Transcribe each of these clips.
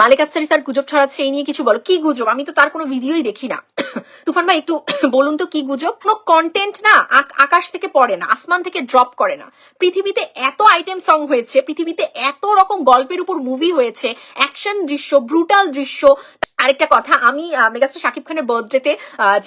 মালিক Afsari sir গুজব ছড়াচ্ছে, এই নিয়ে কিছু বলো। কি গুজব? আমি তো তার কোনো ভিডিওই দেখি না। তুফান ভাই, একটু বলুন তো কি গুজব? কোনো কন্টেন্ট না আকাশ থেকে পড়ে না, আসমান থেকে ড্রপ করে না। পৃথিবীতে এত আইটেম সং হয়েছে, পৃথিবীতে এত রকম গল্পের উপর মুভি হয়েছে অ্যাকশন দৃশ্য ব্রুটাল দৃশ্য। আরেকটা কথা, আমি মেগাস্টার শাকিব খানের বার্থডেতে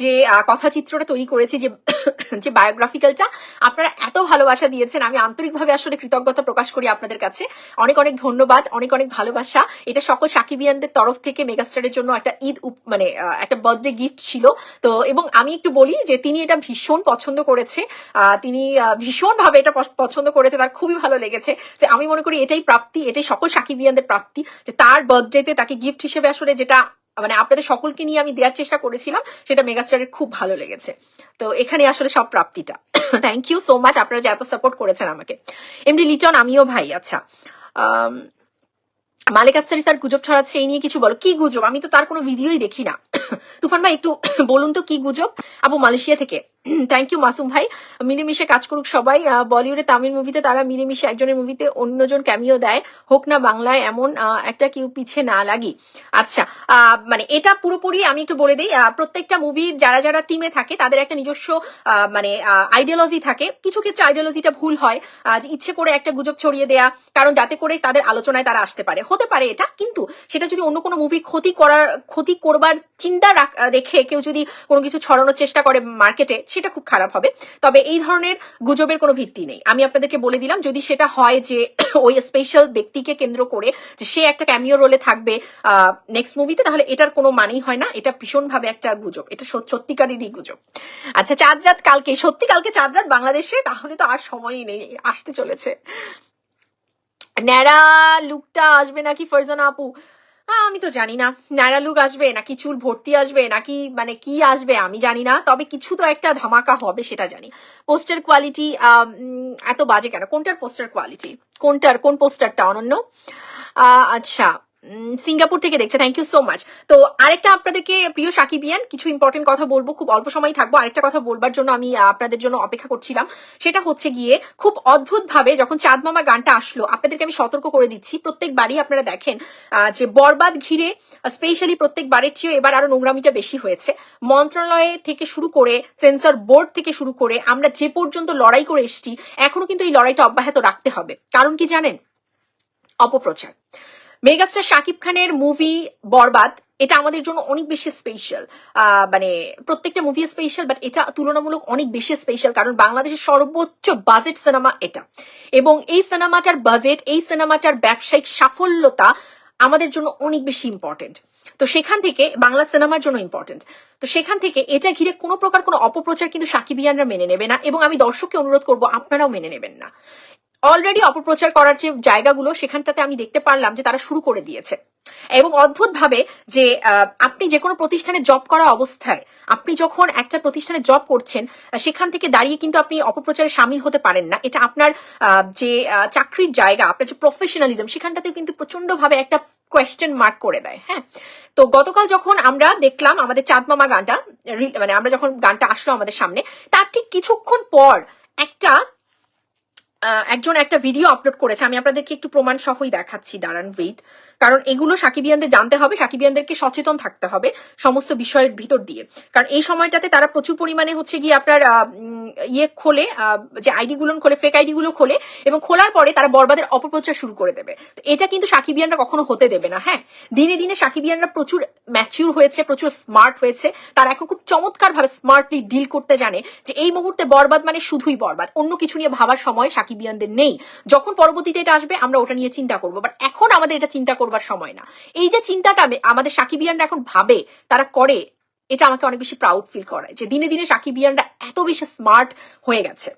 যে কথাচিত্রটা তৈরি করেছি, যে যে বায়োগ্রাফিক্যালটা আপনারা এত ভালোবাসা দিয়েছেন, আমি আন্তরিকভাবে আসলে কৃতজ্ঞতা প্রকাশ করি আপনাদের কাছে। অনেক অনেক ধন্যবাদ, অনেক অনেক ভালোবাসা। এটা সকল সাকিবিয়ানদের তরফ থেকে মেগাস্টারের জন্য একটা ঈদ মানে একটা বার্থডে গিফট ছিল। তো এবং আমি একটু বলি যে তিনি এটা ভীষণ পছন্দ করেছে। তিনি ভীষণ ভাবে এটা পছন্দ করেছে। তার খুবই ভালো লেগেছে যে আমি মনে করি এটাই প্রাপ্তি, এটাই সকল সাকিবিয়ানদের প্রাপ্তি যে তার বার্থডেতে তাকে গিফট হিসেবে আসলে যেটা মানে আপনাদের সকলকে নিয়ে আমি দেওয়ার চেষ্টা করেছিলাম, সেটা মেগাস্টারের খুব ভালো লেগেছে। তো এখানে আসলে সব প্রাপ্তিটা। থ্যাংক ইউ সো মাচ আপনারা যে এত সাপোর্ট করেছেন আমাকে। এমডি লিটন, আমিও ভাই আচ্ছা। মালিক আফসারি স্যার, গুজব ছড়াচ্ছে, এই নিয়ে কিছু বলো। কি গুজব? আমি তো তার কোনো ভিডিওই দেখি না। তুফান ভাই একটু বলুন তো কি গুজব? আবু মালয়েশিয়া থেকে। থ্যাংক ইউ মাসুম ভাই। মিলেমিশে কাজ করুক সবাই। বলিউডে তামিল মুভিতে তারা মিলেমিশে একজনের মুভিতে অন্যজন ক্যামিও দেয়। হোক না বাংলায় এমন একটা কেউ পিছে না লাগি। আচ্ছা মানে এটা পুরোপুরি আমি একটু বলে দিই। প্রত্যেকটা মুভির যারা যারা টিমে থাকে, তাদের একটা নিজস্ব মানে আইডিওলজি থাকে। কিছু ক্ষেত্রে আইডিওলজিটা ভুল হয়। ইচ্ছে করে একটা গুজব ছড়িয়ে দেয়া, কারণ যাতে করে তাদের আলোচনায় তারা আসতে পারে। হতে পারে এটা, কিন্তু সেটা যদি অন্য কোনো মুভি ক্ষতি করার, ক্ষতি করবার চিন্তা রেখে কেউ যদি কোনো কিছু ছড়ানোর চেষ্টা করে মার্কেটে সেটা খুব খারাপ হবে। তবে এই ধরনের গুজবের কোনো ভিত্তি নেই। আমি আপনাদেরকে বলে দিলাম, যদি সেটা হয় যে ওই স্পেশাল ব্যক্তিকে কেন্দ্র করে যে সে একটা ক্যামিও রোলে থাকবে নেক্সট মুভিতে তাহলে এটার কোনো মানেই হয় না। এটা ভীষণভাবে একটা গুজব। এটা সত্যিকারেরই গুজব। আচ্ছা চাঁদ রাত কালকে, সত্যি কালকে চাঁদ রাত বাংলাদেশে? তাহলে তো আর সময়ই নেই, আসতে চলেছে। ন্যাড়া, লুকটা আসবে নাকি ফারজানা আপু? আমি তো জানি না। ন্যাড়া লুক আসবে, নাকি চুল ভর্তি আসবে, নাকি মানে কি আসবে, আমি জানি না। তবে কিছু তো একটা ধামাকা হবে, সেটা জানি। পোস্টার কোয়ালিটি এত বাজে কেন? কোনটার পোস্টার কোয়ালিটি কোনটার, কোন পোস্টারটা অনন্য? আচ্ছা। সিঙ্গাপুর থেকে দেখছে। থ্যাংক ইউ সো মাচ তো আরেকটা আপনাদেরকে, প্রিয় সাকিবিয়ান কিছু ইম্পর্টেন্ট কথা বলব। খুব অল্প সময় থাকব। আরেকটা কথা বলবার জন্য আমি আপনাদের জন্য অপেক্ষা করছিলাম। সেটা হচ্ছে গিয়ে, খুব অদ্ভুত ভাবে যখন চাঁদ মামা গানটা আসলো, আপনাদেরকে আমি সতর্ক করে দিচ্ছি। প্রত্যেকবারই আপনারা দেখেন যে বরবাদ ঘিরে স্পেশালি প্রত্যেক বারের চেয়েও এবার আরও নোংরামিটা বেশি হয়েছে। মন্ত্রণালয়ে থেকে শুরু করে সেন্সর বোর্ড থেকে শুরু করে, আমরা যে পর্যন্ত লড়াই করে এসেছি, এখনও কিন্তু এই লড়াইটা অব্যাহত রাখতে হবে। কারণ কি জানেন? অপপ্রচার। মেগাস্টার শাকিব খানের মুভি বরবাদ, এটা আমাদের জন্য অনেক বেশি স্পেশাল মানে প্রত্যেকটা মুভি স্পেশাল বাট এটা তুলনামূলক অনেক বেশি স্পেশাল কারণ বাংলাদেশের সর্বোচ্চ বাজেট সিনেমা এটা। এবং এই সিনেমাটার বাজেট এই সিনেমাটার ব্যবসায়িক সাফল্যতা আমাদের জন্য অনেক বেশি ইম্পর্টেন্ট তো সেখান থেকে বাংলা সিনেমার জন্য ইম্পর্টেন্ট তো সেখান থেকে এটা ঘিরে কোনো প্রকার কোনো অপপ্রচার কিন্তু সাকিবিয়ানরা মেনে নেবে না, এবং আমি দর্শককে অনুরোধ করব, আপনারাও মেনে নেবেন না। অলরেডি অপপ্রচার করার যে জায়গাগুলো, সেখানটাতে আমি দেখতে পারলাম যে তারা শুরু করে দিয়েছে। এবং অদ্ভুত ভাবে যে আপনি যে কোনো প্রতিষ্ঠানে জব করা অবস্থায়, আপনি যখন একটা প্রতিষ্ঠানে জব করছেন সেখান থেকে দাঁড়িয়ে কিন্তু আপনি অপপ্রচারে সামিল হতে পারেন না। এটা আপনার যে চাকরির জায়গা, আপনার যে প্রফেশনালিজম সেখানটাতেও কিন্তু প্রচণ্ড ভাবে একটা কোয়েশ্চেন মার্ক করে দেয় হ্যাঁ? তো গতকাল যখন আমরা দেখলাম আমাদের চাঁদ মামা গানটা মানে আমরা যখন গানটা আসলো আমাদের সামনে, তার ঠিক কিছুক্ষণ পর একটা একজন একটা ভিডিও আপলোড করেছে। আমি আপনাদেরকে একটু প্রমাণ সহই দেখাচ্ছি। দাঁড়ান ওয়েট কারণ এগুলো সাকিবিয়ানদের জানতে হবে, সাকিবিয়ানদেরকে সচেতন থাকতে হবে সমস্ত বিষয়ের ভিতর দিয়ে। কারণ এই সময়টাতে তারা প্রচুর পরিমাণে হচ্ছে গিয়ে আপনার ইয়ে খোলে যে আইডি গুলো খোলে ফেক আইডি গুলো খোলে এবং খোলার পরে তারা বরবাদের অপপ্রচার শুরু করে দেবে। এটা কিন্তু সাকিবিয়ানরা কখনো হতে দেবে না হ্যাঁ? দিনে দিনে সাকিবিয়ানরা প্রচুর ম্যাচিউর হয়েছে, প্রচুর স্মার্ট হয়েছে। তারা এখন খুব চমৎকার ভাবে স্মার্টলি ডিল করতে জানে যে এই মুহূর্তে বরবাদ মানে শুধুই বরবাদ, অন্য কিছু নিয়ে ভাবার সময় সাকিবিয়ানদের নেই। যখন পরবর্তীতে এটা আসবে, আমরা ওটা নিয়ে চিন্তা করব। বাট এখন আমাদের এটা চিন্তা করবার সময় না। এই যে চিন্তাটা আমি- আমাদের সাকিবিয়ানরা এখন ভাবে, তারা করে, এটা আমাকে অনেক বেশি প্রাউড ফিল করায় যে দিনে দিনে সাকিবিয়ানরা এত বেশি স্মার্ট হয়ে গেছে।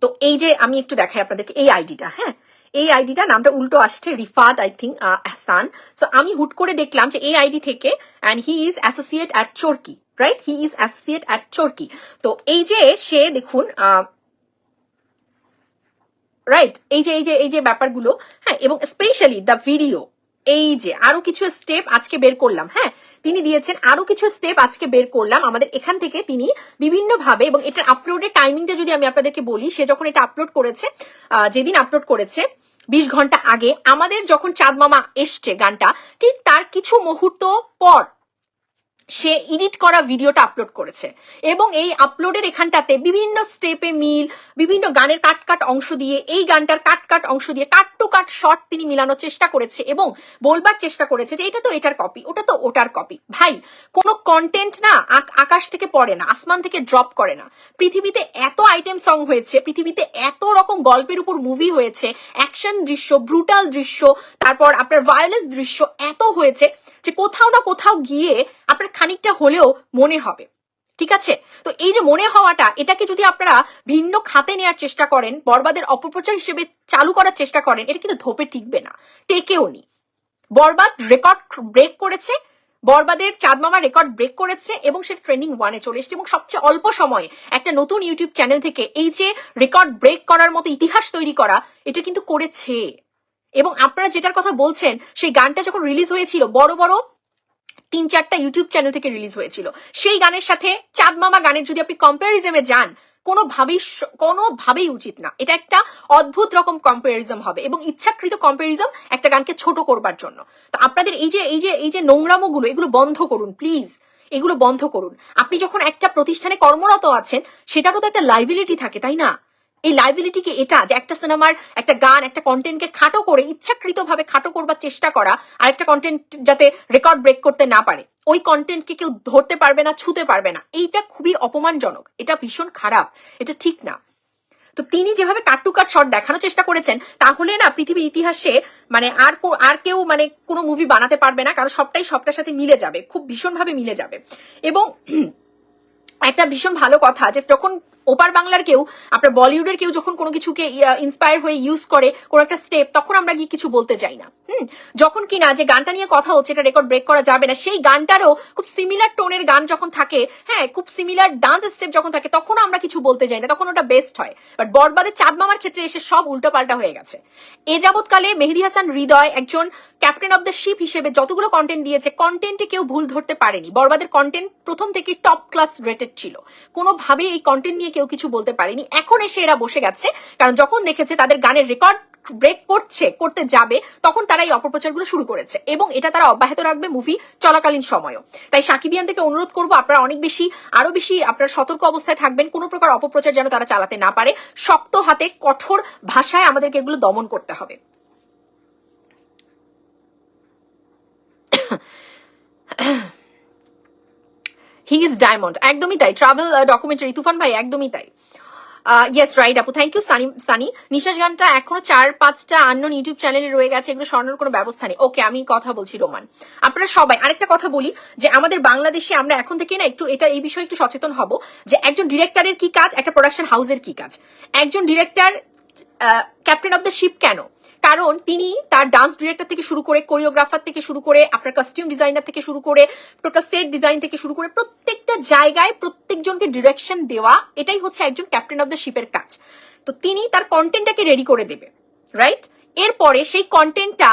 তো এই যে আমি একটু দেখাই আপনাদেরকে এই আইডিটা হ্যাঁ? এই আইডিটা, নামটা উল্টো আসছে, Rifat I think Ahsan. So আমি হুট করে দেখলাম যে এই আইডি থেকে and he is associate at Chorki right he is associate at Chorki তো এই যে সে, দেখুন রাইট এই যে এই যে এই যে ব্যাপারগুলো হ্যাঁ এবং স্পেশালি দ্য ভিডিও এই যে, আরও কিছু স্টেপ আজকে বের করলাম হ্যাঁ তিনি দিয়েছেন আরও কিছু স্টেপ আজকে বের করলাম, আমাদের এখান থেকে তিনি বিভিন্ন ভাবে এবং এটার আপলোডের টাইমিংটা যদি আমি আপনাদেরকে বলি, সে যখন এটা আপলোড করেছে যেদিন আপলোড করেছে, বিশ ঘণ্টা আগে, আমাদের যখন চাঁদ মামা এসছে গানটা, ঠিক তার কিছু মুহূর্ত পর সে এডিট করা ভিডিওটা আপলোড করেছে। এবং এই আপলোডের এখানটাতে বিভিন্ন স্টেপে মিল, বিভিন্ন গানের কাট কাট অংশ দিয়ে, এই গানটার কাট কাট অংশ দিয়ে, কাট টু কাট শর্ট তিনি মিলানোর চেষ্টা করেছে এবং বলবার চেষ্টা করেছে যে এটা তো এটার কপি ওটা তো ওটার কপি ভাই, কোনো কন্টেন্ট না আকাশ থেকে পড়ে না, আসমান থেকে ড্রপ করে না। পৃথিবীতে এত আইটেম সং হয়েছে, পৃথিবীতে এত রকম গল্পের উপর মুভি হয়েছে অ্যাকশন দৃশ্য ব্রুটাল দৃশ্য, তারপর আপনার ভায়োলেন্স দৃশ্য এত হয়েছে। যে কোথাও না কোথাও গিয়ে আপনার খানিকটা হলেও মনে হবে। ঠিক আছে? তো এই যে মনে হওয়াটা, এটাকে যদি আপনারা ভিন্ন খাতে নেওয়ার চেষ্টা করেন, বরবাদের অপপ্রচার হিসেবে চালু করার চেষ্টা করেন, এটা কিন্তু ধোপে টিকবে না। টেকেও নি। বরবাদ রেকর্ড ব্রেক করেছে, বরবাদের চাঁদমামা রেকর্ড ব্রেক করেছে এবং সেটা ট্রেন্ডিং ওয়ানে চলে এসেছে এবং সবচেয়ে অল্প সময়ে একটা নতুন ইউটিউব চ্যানেল থেকে এই যে রেকর্ড ব্রেক করার মতো ইতিহাস তৈরি করা, এটা কিন্তু করেছে। এবং আপনারা যেটার কথা বলছেন, সেই গানটা যখন রিলিজ হয়েছিল, বড় বড় তিন চারটা ইউটিউব চ্যানেল থেকে রিলিজ হয়েছিল। সেই গানের সাথে চাঁদ মামা গানের যদি আপনি কম্পারিজমে যান, কোনোভাবেই কোনোভাবেই উচিত না। এটা একটা অদ্ভুত রকম কম্পারিজম হবে এবং ইচ্ছাকৃত কম্পারিজম একটা গানকে ছোট করবার জন্য। তো আপনাদের এই যে এই যে এই যে নোংরামোগুলো, এগুলো বন্ধ করুন প্লিজ এগুলো বন্ধ করুন। আপনি যখন একটা প্রতিষ্ঠানে কর্মরত আছেন, সেটারও তো একটা লাইবিলিটি থাকে, তাই না? এই লাইবিলিটি কি এটা যে একটা সিনেমার একটা গান, একটা কন্টেন্টকে খাটো করে, ইচ্ছাকৃতভাবে খাটো করবার চেষ্টা করা আর একটা কন্টেন্ট যাতে রেকর্ড ব্রেক করতে না পারে, ওই কন্টেন্টকে কেউ ধরতে পারবে না, ছুতে পারবে না। এইটা খুবই অপমানজনক। এটা ভীষণ খারাপ। এটা ঠিক না। তো তিনি যেভাবে কাট টু কাট শট দেখানোর চেষ্টা করেছেন, তাহলে না পৃথিবীর ইতিহাসে মানে আর আর কেউ মানে কোনো মুভি বানাতে পারবে না, কারণ সবটাই সবটার সাথে মিলে যাবে, খুব ভীষণভাবে মিলে যাবে। এবং একটা ভীষণ ভালো কথা যে যখন ওপার বাংলার কেউ, আপনার বলিউডের কেউ যখন কোনো কিছুকে ইন্সপায়ার হয়ে ইউজ করে কোনো একটা স্টেপ তখন আমরা গিয়ে কিছু বলতে চাই না। হুম? যখন কিনা যে গানটা নিয়ে কথা হচ্ছে, এটা রেকর্ড ব্রেক করা যাবে না, সেই গানটারও খুব সিমিলার টোনের গান যখন থাকে হ্যাঁ খুব সিমিলার ডান্স স্টেপ যখন থাকে তখন আমরা কিছু বলতে যাই না, তখন ওটা বেস্ট হয়। বাট বরবাদের চাঁদ মামার ক্ষেত্রে এসে সব উল্টোপাল্টা হয়ে গেছে। এ যাবৎকালে মেহেদি হাসান হৃদয় একজন ক্যাপ্টেন অফ দ্য শিপ হিসেবে যতগুলো কন্টেন্ট দিয়েছে কন্টেন্টে কেউ ভুল ধরতে পারেনি। বরবাদের কন্টেন্ট প্রথম থেকে টপ ক্লাস রেটেড ছিল। কোনোভাবেই এই কন্টেন্ট নিয়ে কেউ কিছু বলতে পারেনি। এখন এসে এরা বসে গেছে, কারণ যখন দেখেছে তাদের গানের রেকর্ড ব্রেক করছে, করতে যাবে, তখন তারা এই অপপ্রচারগুলো শুরু করেছে এবং এটা তারা অব্যাহত রাখবে মুভি চলাকালীন সময়ও। তাই সাকিবিয়ান থেকে অনুরোধ করব, আপনারা অনেক বেশি, আরও বেশি আপনারা সতর্ক অবস্থায় থাকবেন, কোনো প্রকার অপপ্রচার যেন তারা চালাতে না পারে। শক্ত হাতে, কঠোর ভাষায় আমাদেরকে এগুলো দমন করতে হবে। হি ইজ ডায়মন্ড একদমই তাই। ট্রাভেল ডকুমেন্টারি তুফান ভাই, একদমই তাই। ইয়েস রাইট আপু। থ্যাংক ইউ সানি সানি নিশাস গানটা এখনও চার, পাঁচটা আননোন ইউটিউব চ্যানেলে রয়ে গেছে, এগুলো সরানোর কোনো ব্যবস্থা নেই। ওকে আমি কথা বলছি রোমান। আপনারা সবাই, আরেকটা কথা বলি, যে আমাদের বাংলাদেশে আমরা এখন থেকে না একটু এটা, এই বিষয়ে একটু সচেতন হব, যে একজন ডিরেক্টরের কি কাজ, একটা প্রোডাকশন হাউসের কি কাজ? একজন director captain of the ship কেন? কারণ তিনি তার ডান্স ডিরেক্টর থেকে শুরু করে কোরিওগ্রাফার থেকে শুরু করে, আপনার কাস্টিউম ডিজাইনার থেকে শুরু করে টোটাল সেট ডিজাইন থেকে শুরু করে প্রত্যেকটা জায়গায় প্রত্যেকজনকে ডিরেকশন দেওয়া, এটাই হচ্ছে একজন ক্যাপ্টেন অফ দ্য শিপের কাজ। তো তিনি তার কন্টেন্টটাকে রেডি করে দেবে রাইট এরপরে সেই কন্টেন্টটা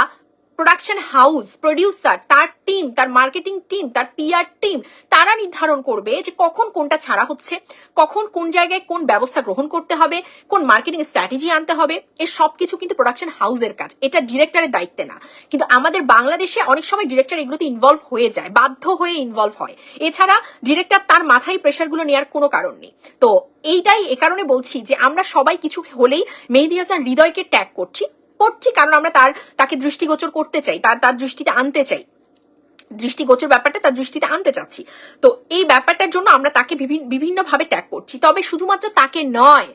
প্রোডাকশন হাউস প্রডিউসার তার টিম তার মার্কেটিং টিম তার পিআর টিম তারা নির্ধারণ করবে যে কখন কোনটা ছাড়া হচ্ছে, কখন কোন জায়গায় কোন ব্যবস্থা গ্রহণ করতে হবে, কোন মার্কেটিং স্ট্র্যাটেজি আনতে হবে এর সবকিছু কিন্তু প্রোডাকশন হাউসের কাজ। এটা ডিরেক্টরের দায়িত্বে না। কিন্তু আমাদের বাংলাদেশে অনেক সময় ডিরেক্টর এগুলোতে ইনভলভ হয়ে যায়, বাধ্য হয়ে ইনভলভ হয়। এছাড়া ডিরেক্টর তার মাথায় প্রেশারগুলো নেওয়ার কোনো কারণ নেই। তো এইটাই এ কারণে বলছি যে আমরা সবাই কিছু হলেই মেহেদি হাসান হৃদয়কে ট্যাগ করছি। করছি, কারণ আমরা তার, তাকে দৃষ্টিগোচর করতে চাই, তার তার দৃষ্টিতে আনতে চাই। দৃষ্টিগোচর ব্যাপারটা তার দৃষ্টিতে আনতে চাচ্ছি। তো এই ব্যাপারটার জন্য আমরা তাকে বিভিন্ন বিভিন্নভাবে ট্যাগ করছি। তবে শুধুমাত্র তাকে নয়,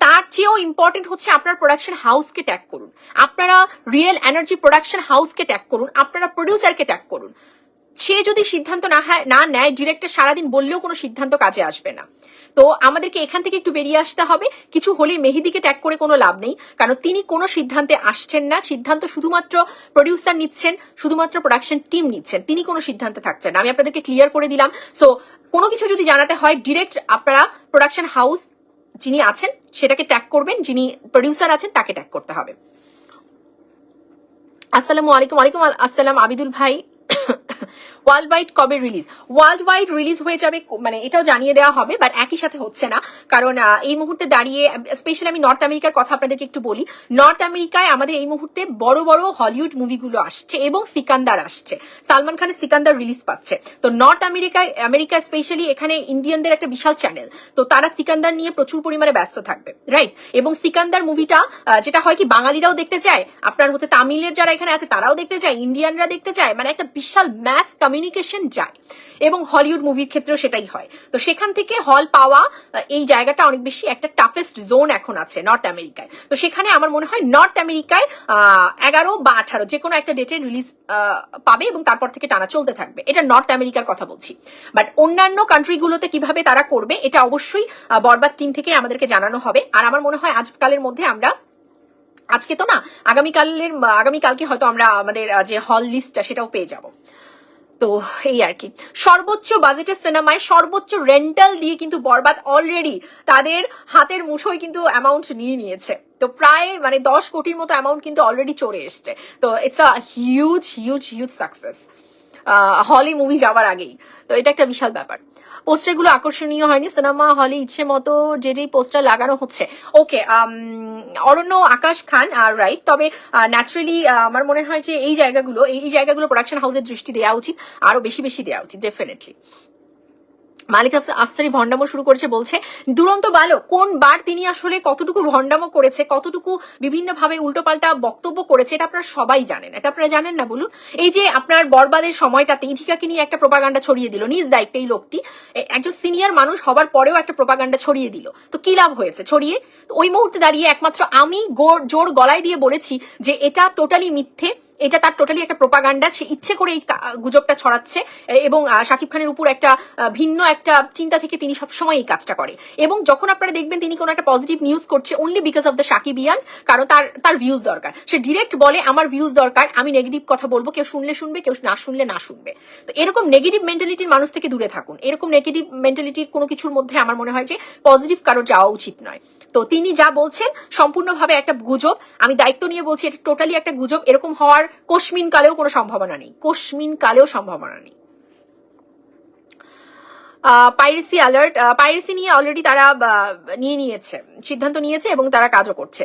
তার চেয়েও ইম্পর্টেন্ট হচ্ছে আপনার প্রোডাকশন হাউসকে ট্যাগ করুন। আপনারা রিয়েল এনার্জি প্রোডাকশন হাউসকে ট্যাগ করুন, আপনারা প্রডিউসারকে ট্যাগ করুন। সে যদি সিদ্ধান্ত না না নেয় ডিরেক্টর সারাদিন বললেও কোনো সিদ্ধান্ত কাজে আসবে না। তো আমাদেরকে এখান থেকে একটু বেরিয়ে আসতে হবে। কিছু হলেই মেহেদিকে ট্যাগ করে কোনো লাভ নেই। কারণ তিনি কোনো সিদ্ধান্তে আসছেন না। সিদ্ধান্ত শুধুমাত্র প্রডিউসার নিচ্ছেন, শুধুমাত্র প্রোডাকশন টিম নিচ্ছেন। তিনি কোনো সিদ্ধান্তে থাকছেন না। আমি আপনাদেরকে ক্লিয়ার করে দিলাম। সো কোনো কিছু যদি জানাতে হয় ডিরেক্ট আপনারা প্রোডাকশন হাউস যিনি আছেন, সেটাকে ট্যাগ করবেন। যিনি প্রডিউসার আছেন, তাকে ট্যাগ করতে হবে। আসসালামু আলাইকুম। ওয়ালাইকুম আল- আসসালাম, আবিদুল ভাই। ওয়ার্ল্ড ওয়াইড কবে রিলিজ? ওয়ার্ল্ড ওয়াইড রিলিজ হয়ে যাবে মানে এটাও জানিয়ে দেওয়া হবে, বাট একই সাথে হচ্ছে না। কারণ এই মুহূর্তে দাঁড়িয়ে স্পেশালি আমি নর্থ আমেরিকার কথা আপনাদেরকে একটু বলি। নর্থ আমেরিকায় আমাদের এই মুহূর্তে বড় বড় হলিউড মুভিগুলো আসছে এবং সিকান্দার আসছে। সালমান খানের সিকান্দার রিলিজ পাচ্ছে। তো নর্থ আমেরিকায় আমেরিকা স্পেশালি এখানে ইন্ডিয়ানদের একটা বিশাল চ্যানেল তো তারা সিকান্দার নিয়ে প্রচুর পরিমাণে ব্যস্ত থাকবে রাইট এবং সিকান্দার মুভিটা যেটা হয় কি, বাঙালিরাও দেখতে চায়। আপনার হচ্ছে তামিলের যারা এখানে আছে, তারাও দেখতে চায়। ইন্ডিয়ানরা দেখতে চায়। মানে একটা বিশাল ম্যাস কমিউনিকেশন যায়। এবং হলিউড মুভির ক্ষেত্রেও সেটাই হয়। তো সেখান থেকে হল পাওয়া এই জায়গাটা অনেক বেশি একটা টাফেস্ট জোন এখন আছে নর্থ আমেরিকায় তো সেখানে আমার মনে হয় নর্থ আমেরিকায় এগারো বা আঠারো যে কোনো একটা ডেটে রিলিজ পাবে এবং তারপর থেকে টানা চলতে থাকবে। এটা নর্থ আমেরিকার কথা বলছি। বাট অন্যান্য কান্ট্রিগুলোতে কীভাবে তারা করবে, এটা অবশ্যই বরবাদ টিম থেকে আমাদেরকে জানানো হবে। আর আমার মনে হয় আজকালের মধ্যে আমরা, আজকে তো না, আগামীকালের, আগামীকালকে হয়তো আমরা আমাদের যে হল লিস্টটা সেটাও পেয়ে যাব। তো এই আর কি। সর্বোচ্চ বাজেটের সিনেমায় সর্বোচ্চ রেন্টাল দিয়ে কিন্তু বরবাদ অলরেডি তাদের হাতের মুঠোয় কিন্তু অ্যামাউন্ট নিয়ে নিয়েছে। তো প্রায় মানে দশ কোটির মতো অ্যামাউন্ট কিন্তু অলরেডি চলে এসছে। তো it's a huge huge huge success Holi movie যাওয়ার আগেই। তো এটা একটা বিশাল ব্যাপার। পোস্টারগুলো আকর্ষণীয় হয়নি, সিনেমা হলে ইচ্ছে মতো যে যেই পোস্টার লাগানো হচ্ছে। ওকে অরণ্য, আকাশ খান আর রাইট তবে ন্যাচারালি আমার মনে হয় যে এই জায়গাগুলো এই জায়গাগুলো প্রোডাকশন হাউসের দৃষ্টি দেওয়া উচিত, আরও বেশি বেশি দেওয়া উচিত ডেফিনেটলি মালিক আফসারি ভণ্ডামো শুরু করেছে বলছে, দুরন্ত বালক, কোন বার তিনি আসলে কতটুকু ভণ্ডামো করেছে, কতটুকু বিভিন্নভাবে উল্টোপাল্টা বক্তব্য করেছে, এটা আপনারা সবাই জানেন। এটা আপনারা জানেন না, বলুন? এই যে আপনার বরবাদের সময়টাতে ইথিকাকে নিয়ে একটা প্রপাগান্ডা ছড়িয়ে দিল, নিজ দায়িত্বে এই লোকটি একজন সিনিয়র মানুষ হবার পরেও একটা প্রপাগান্ডা ছড়িয়ে দিল। তো কি লাভ হয়েছে ছড়িয়ে? ওই মুহূর্তে দাঁড়িয়ে একমাত্র আমি জোর গলায় দিয়ে বলেছি যে এটা টোটালি মিথ্যে। এটা তার টোটালি একটা প্রোপাগান্ডা সে ইচ্ছে করে এই গুজবটা ছড়াচ্ছে, এবং শাকিব খানের উপর একটা ভিন্ন একটা চিন্তা থেকে তিনি সবসময় এই কাজটা করে। এবং যখন আপনারা দেখবেন তিনি কোনো একটা পজিটিভ নিউজ করছে অনলি বিকজ অফ দ্য সাকিবিয়ান্স কারণ তার তার ভিউজ দরকার। সে ডিরেক্ট বলে, আমার ভিউজ দরকার, আমি নেগেটিভ কথা বলব, কেউ শুনলে শুনবে, কেউ না শুনলে না শুনবে। তো এরকম নেগেটিভ মেন্টালিটির মানুষ থেকে দূরে থাকুন। এরকম নেগেটিভ মেন্টালিটির কোনো কিছুর মধ্যে আমার মনে হয় যে পজিটিভ কারও যাওয়া উচিত নয়। তো তিনি যা বলছেন, সম্পূর্ণভাবে একটা গুজব, আমি দায়িত্ব নিয়ে বলছি, এটা টোটালি একটা গুজব, এরকম হওয়ার কোশমিন কালেও কোনো সম্ভাবনা নেই। কোশমিন কালেও সম্ভাবনা নেই। পাইরেসি অ্যালার্ট পাইরেসি নিয়ে অলরেডি তারা নিয়ে নিয়েছে, সিদ্ধান্ত নিয়েছে এবং তারা কাজও করছে।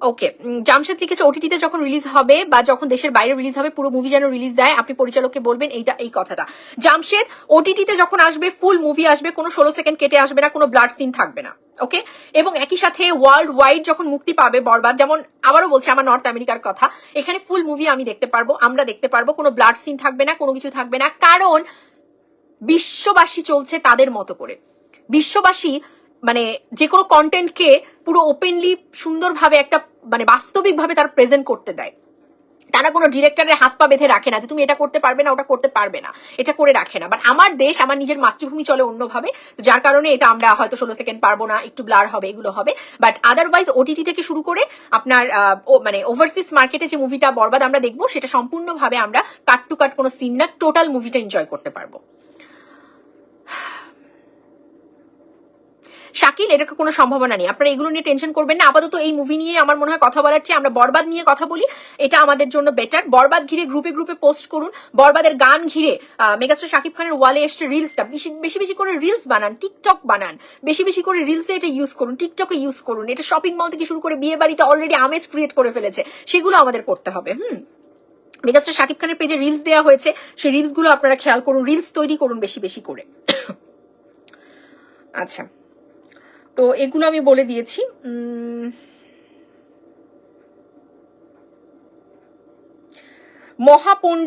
ওকে জামশেদ লিখেছে ওটিটিতে যখন রিলিজ হবে বা যখন দেশের বাইরে রিলিজ হবে, পুরো মুভি যেন রিলিজ দেয়, আপনি পরিচালককে বলবেন এইটা, এই কথাটা। জামশেদ ওটিটিতে যখন আসবে ফুল মুভি আসবে, কোনো ষোলো সেকেন্ড কেটে আসবে না, কোনো ব্লাড সিন থাকবে না। ওকে এবং একই সাথে ওয়ার্ল্ড ওয়াইড যখন মুক্তি পাবে বরবাদ, যেমন আবারও বলছি, আমার নর্থ আমেরিকার কথা, এখানে ফুল মুভি আমি দেখতে পারব, আমরা দেখতে পারব, কোনো ব্লাড সিন থাকবে না, কোনো কিছু থাকবে না, কারণ বিশ্ববাসী চলছে তাদের মতো করে। বিশ্ববাসী মানে যে কোনো কন্টেন্টকে পুরো ওপেনলি সুন্দরভাবে একটা মানে বাস্তবিকভাবে তার প্রেজেন্ট করতে দেয়। তারা কোনো ডিরেক্টরের হাত পা বেঁধে রাখে না যে তুমি এটা করতে পারবে না, ওটা করতে পারবে না। এটা করে রাখে না। বাট আমার দেশ, আমার নিজের মাতৃভূমি চলে অন্যভাবে। যার কারণে এটা আমরা হয়তো ষোলো সেকেন্ড পারব না, একটু ব্লার হবে, এগুলো হবে। বাট আদারওয়াইজ ওটিটি থেকে শুরু করে আপনার মানে ওভারসিজ মার্কেটে যে মুভিটা বরবাদ আমরা দেখব, সেটা সম্পূর্ণভাবে আমরা কাট টু কাট কোনো সিন না টোটাল মুভিটা এনজয় করতে পারব। শাকিল এটা কোনো সম্ভাবনা নেই। আপনারা এগুলো নিয়ে টেনশন করবেন না। আপাতত এই মুভি নিয়ে আমার মনে হয় কথা বলার চেয়ে আমরা বরবাদ নিয়ে কথা বলি। এটা আমাদের জন্য বেটার বরবাদ ঘিরে গ্রুপে গ্রুপে পোস্ট করুন। বরবাদের গান ঘিরে মেগাস্টার শাকিব খানের ওয়ালে এসছে রিলসটা বেশি বেশি বেশি করে রিলস বানান টিকটক বানান। বেশি বেশি করে রিলসে এটা ইউজ করুন টিকটকে ইউজ করুন। এটা শপিং মল থেকে শুরু করে বিয়ে বাড়িতে অলরেডি আমেজ ক্রিয়েট করে ফেলেছে। সেগুলো আমাদের করতে হবে, হুম? মেগাস্টার শাকিব খানের পেজে রিলস দেওয়া হয়েছে। সেই রিলসগুলো আপনারা খেয়াল করুন। রিলস তৈরি করুন বেশি বেশি করে। আচ্ছা। তো এগুলো আমি বলে দিয়েছি। মহাপণ্ডিত